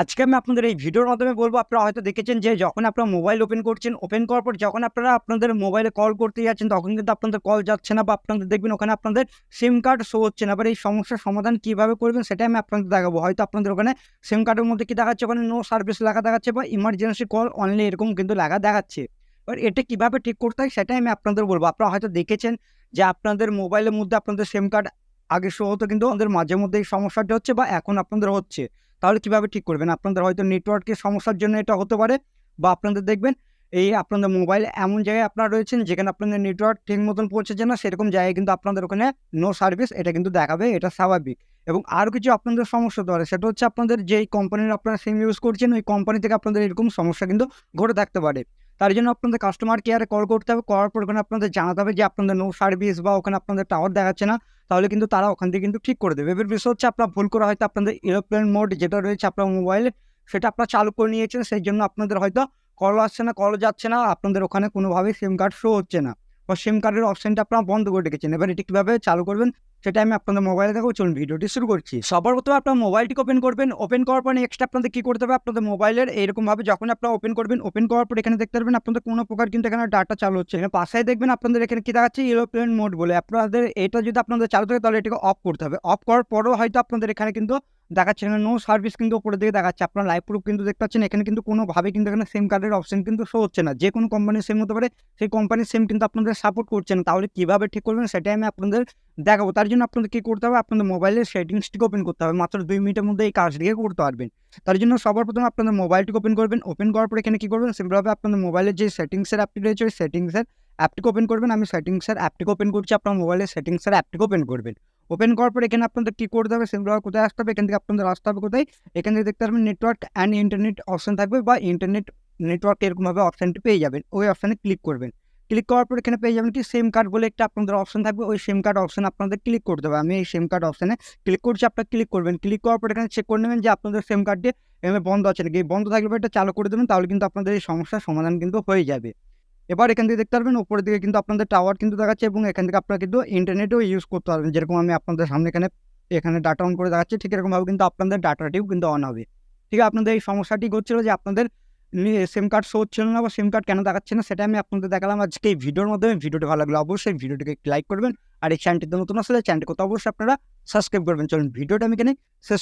আজকে আমি আপনাদের এই ভিডিওর মাধ্যমে বলব, আপনারা হয়তো দেখেছেন যে যখন আপনারা মোবাইল ওপেন করছেন ওপেন করার পর যখন আপনারা আপনাদের মোবাইলে কল করতে যাচ্ছেন, তখন কিন্তু আপনাদের কল যাচ্ছে না বা আপনাদের দেখবেন ওখানে আপনাদের সিম কার্ড শো হচ্ছে না। এবার এই সমস্যার সমাধান কীভাবে করবেন সেটাই আমি আপনাদের দেখাবো। হয়তো আপনাদের ওখানে সিম কার্ডের মধ্যে কি দেখাচ্ছে? ওখানে নো সার্ভিস লেখা দেখাচ্ছে বা ইমার্জেন্সি কল অনলি এরকম কিন্তু লেখা দেখাচ্ছে। এবার এটা কীভাবে ঠিক করতে হয় সেটাই আমি আপনাদের বলব। আপনারা হয়তো দেখেছেন যে আপনাদের মোবাইলের মধ্যে আপনাদের সিম কার্ড আগে শো হতো, কিন্তু আমাদের মাঝে মধ্যে এই সমস্যাটা হচ্ছে বা এখন আপনাদের হচ্ছে। তাহলে কীভাবে ঠিক করবেন? আপনাদের হয়তো নেটওয়ার্কের সমস্যার জন্য এটা হতে পারে বা আপনাদের দেখবেন এই আপনাদের মোবাইল এমন জায়গায় আপনারা রয়েছেন যেখানে আপনাদের নেটওয়ার্ক ঠিক মতন পৌঁছেছে না, সেরকম জায়গায় কিন্তু আপনাদের ওখানে নো সার্ভিস এটা কিন্তু দেখাবে, এটা স্বাভাবিক। এবং আরও কিছু আপনাদের সমস্যা পারে, সেটা হচ্ছে আপনাদের যেই কোম্পানির আপনারা সিম ইউজ করছেন, ওই কোম্পানি থেকে আপনাদের এরকম সমস্যা কিন্তু ঘটে থাকতে পারে। তার জন্য আপনাদের কাস্টমার কেয়ারে কল করতে হবে। করার পর ওখানে আপনাদের জানাতে হবে যে আপনাদের নো সার্ভিস বা ওখানে আপনাদের টাওয়ার দেখাচ্ছে না। তাহলে কিন্তু তারা ওখান থেকে কিন্তু ঠিক করে দেবে। এবার বিষয় হচ্ছে আপনার ভুল করা হয়তো আপনাদের এরোপ্লেন মোড যেটা রয়েছে আপনার মোবাইলে সেটা আপনারা চালু করে নিয়েছেন। সেই জন্য আপনাদের হয়তো কল আসছে না কল যাচ্ছে না। আপনাদের ওখানে কোনোভাবেই সিম কার্ড শো হচ্ছে না। বা সিম কার্ডের অপশনটা আপনারা বন্ধ করে রেখেছেন। এবার এটি কীভাবে চালু করবেন সেটা আমি আপনাদের মোবাইলে দেখো চলুন ভিডিওটি শুরু করছি। সবার প্রথমে আপনার মোবাইলটিকে ওপেন করবেন। ওপেন করার পর নেক্সট আপনাদের কী করতে হবে? আপনাদের মোবাইলের এরকমভাবে যখন আপনারা ওপেন করবেন ওপেন করার পর এখানে দেখতে পারবেন আপনাদের কোনো প্রকার কিন্তু এখানে ডাটা চালু হচ্ছে এখানে পাশে দেখবেন আপনাদের এখানে কী দেখাচ্ছে? এরোপ্লেন মোড বলে। আপনাদের এটা যদি আপনাদের চালু থাকে তাহলে এটাকে অফ করতে হবে। অফ করার পরেও হয়তো আপনাদের এখানে কিন্তু দেখাচ্ছে। এখানে নো সার্ভিস কিন্তু উপরের দিকে দেখাচ্ছে। আপনার লাইভ প্রুফ কিন্তু দেখতে পাচ্ছেন। এখানে কিন্তু কোনোভাবে কিন্তু এখানে সিম কার্ডের অপশন কিন্তু শো হচ্ছে না। যে কোনো কোম্পানির সিম হতে পারে, সেই কোম্পানির সিম কিন্তু আপনাদের সাপোর্ট করছে না। তাহলে কীভাবে ঠিক করবেন সেটাই আমি আপনাদের দেখাবো। তার জন্য আপনাদের কী করতে হবে? আপনাদের মোবাইলের সেটিংসটিকে ওপেন করতে হবে। মাত্র দুই মিনিটের মধ্যে এই কাজটিকে করতে পারবেন। তার জন্য সবার প্রথমে আপনাদের মোবাইলটিকে ওপেন করবেন। ওপেন করার পর এখানে কী করবেন? সিম্পলভাবে আপনাদের মোবাইলের যে সেটিংসের অ্যাপটি রয়েছে, ওই সেটিংসের অ্যাপটিকে ওপেন করবেন। আমি সেটিংসের অ্যাপটিকে ওপেন করছি। আপনার মোবাইলের সেটিংসের অ্যাপটিকে ওপেন করবেন। ওপেন করার পর এখানে আপনাদের কী করতে হবে? সিম্পলভাবে কোথায় আসতে হবে? এখান থেকে আপনাদের আসতে হবে কোথায়? এখান থেকে দেখতে পারবেন নেটওয়ার্ক অ্যান্ড ইন্টারনেট অপশন থাকবে বা ইন্টারনেট নেটওয়ার্ক এরকমভাবে অপশানটি পেয়ে যাবেন। ওই অপশানে ক্লিক করবেন। ক্লিক করার পর এখানে পেয়ে যাবেন কি সেম কার্ড বলে একটা আপনাদের অপশন থাকবে। ওই সেম কার্ড অপশন আপনাদের ক্লিক করতে হবে। আমি এই সেম কার্ড অপশানে ক্লিক করছি, আপনারা ক্লিক করবেন। ক্লিক করার পর এখানে চেক করে নেবেন যে আপনাদের সিম কার্ডটি এমনি বন্ধ আছে নাকি? বন্ধ থাকলে এটা চালু করে দেবেন, তাহলে কিন্তু আপনাদের এই সমস্যার সমাধান কিন্তু হয়ে যাবে। এবার এখান থেকে দেখতে পারবেন, উপরের দিকে কিন্তু আপনাদের টাওয়ার কিন্তু দেখাচ্ছে এবং এখান থেকে আপনারা কিন্তু ইন্টারনেটও ইউজ করতে পারবেন। যেরকম আমি আপনাদের সামনে এখানে এখানে ডাটা অন করে দেখাচ্ছি, ঠিক এরকমভাবে কিন্তু আপনাদের ডাটাটিও কিন্তু অন হবে। ঠিক আছে, আপনাদের এই সমস্যাটি হচ্ছিল যে আপনাদের সিম কার্ড শো হচ্ছিল না বা সিম কার্ড কেন দেখাচ্ছে না, সেটা আমি আপনাদের দেখালাম আজকে এই ভিডিওর মাধ্যমে। ভিডিওটি ভালো লাগলে অবশ্যই ভিডিওটিকে লাইক করবেন। আর এই চ্যানেলটিতে নতুন আসলে চ্যানেলটি কোথাও অবশ্যই আপনারা সাবস্ক্রাইব করবেন। চলুন, ভিডিওটা আমি এখানে শেষ